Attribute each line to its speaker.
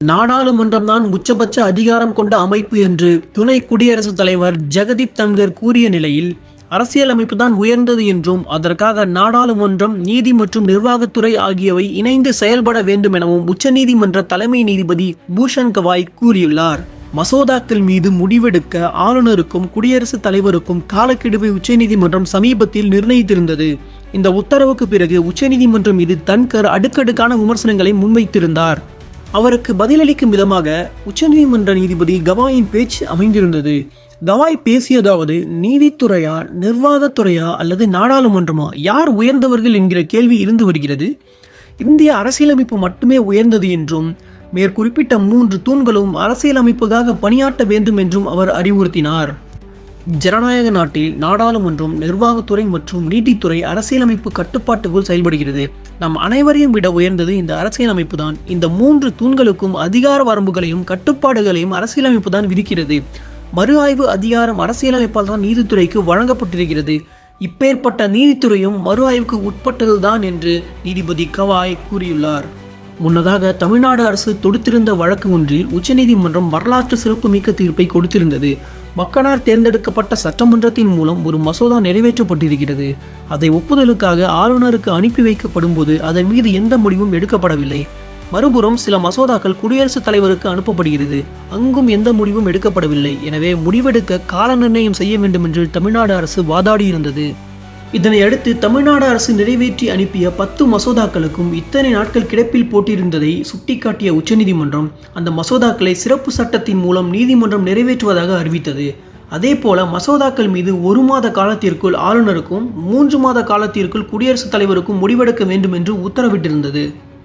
Speaker 1: நாடாளுமன்றம் தான் உச்சபட்ச அதிகாரம் கொண்ட அமைப்பு என்று துணை குடியரசுத் தலைவர் ஜெகதீப் தங்கர் கூறிய நிலையில் அரசியலமைப்பு தான் உயர்ந்தது என்றும் அதற்காக நாடாளுமன்றம் நீதி மற்றும் நிர்வாகத்துறை ஆகியவை இணைந்து செயல்பட வேண்டும் எனவும் உச்சநீதிமன்ற தலைமை நீதிபதி பூஷன் கவாய் கூறியுள்ளார். மசோதாக்கள் மீது முடிவெடுக்க ஆளுநருக்கும் குடியரசுத் தலைவருக்கும் காலக்கெடுவை உச்சநீதிமன்றம் சமீபத்தில் நிர்ணயித்திருந்தது. இந்த உத்தரவுக்கு பிறகு உச்சநீதிமன்றம் மீது தன்கர் அடுக்கடுக்கான விமர்சனங்களை முன்வைத்திருந்தார். அவருக்கு பதிலளிக்கும் விதமாக உச்சநீதிமன்ற நீதிபதி கவாயின் பேச்சு அமைந்திருந்தது. கவாய் பேசியதாவது நீதித்துறையா நிர்வாகத்துறையா அல்லது நாடாளுமன்றமா? யார் உயர்ந்தவர்கள் என்கிற கேள்வி இருந்து வருகிறது. இந்திய அரசியலமைப்பு மட்டுமே உயர்ந்தது என்றும் மேற்குறிப்பிட்ட மூன்று தூண்களும் அரசியலமைப்புக்காக பணியாற்ற வேண்டும் என்றும் அவர் அறிவுறுத்தினார். ஜனநாயக நாட்டில் நாடாளுமன்றம் நிர்வாகத்துறை மற்றும் நீதித்துறை அரசியலமைப்பு கட்டுப்பாட்டுக்குள் செயல்படுகிறது. நம் அனைவரையும் விட உயர்ந்தது இந்த அரசியலமைப்பு தான். இந்த மூன்று தூண்களுக்கும் அதிகார வரம்புகளையும் கட்டுப்பாடுகளையும் அரசியலமைப்பு தான் விதிக்கிறது. மறு ஆய்வு அதிகாரம் அரசியலமைப்பால் தான் நீதித்துறைக்கு வழங்கப்பட்டிருக்கிறது. இப்பேற்பட்ட நீதித்துறையும் மறு ஆய்வுக்கு உட்பட்டதுதான் என்று நீதிபதி கவாய் கூறியுள்ளார். முன்னதாக தமிழ்நாடு அரசு தொடுத்திருந்த வழக்கு ஒன்றில் உச்சநீதிமன்றம் வரலாற்று சிறப்புமிக்க தீர்ப்பை கொடுத்திருந்தது. மக்களால் தேர்ந்தெடுக்கப்பட்ட சட்டமன்றத்தின் மூலம் ஒரு மசோதா நிறைவேற்றப்பட்டிருக்கிறது. அதை ஒப்புதலுக்காக ஆளுநருக்கு அனுப்பி வைக்கப்படும் போது அதன் மீது எந்த முடிவும் எடுக்கப்படவில்லை. மறுபுறம் சில மசோதாக்கள் குடியரசுத் தலைவருக்கு அனுப்பப்படுகிறது. அங்கும் எந்த முடிவும் எடுக்கப்படவில்லை. எனவே முடிவெடுக்க கால நிர்ணயம் செய்ய வேண்டும் என்று தமிழ்நாடு அரசு வாதாடியிருந்தது. இதனை அடுத்து தமிழ்நாடு அரசு நிறைவேற்றி அனுப்பிய பத்து மசோதாக்களுக்கும் இத்தனை நாட்கள் கிடப்பில் போட்டிருந்ததை சுட்டிக்காட்டிய உச்சநீதிமன்றம் அந்த மசோதாக்களை சிறப்பு சட்டத்தின் மூலம் நீதிமன்றம் நிறைவேற்றுவதாக அறிவித்தது. அதேபோல மசோதாக்கள் மீது ஒரு மாத காலத்திற்குள் ஆளுநருக்கும் மூன்று மாத காலத்திற்குள் குடியரசுத் தலைவருக்கும் முடிவெடுக்க வேண்டும் என்று உத்தரவிட்டிருந்தது.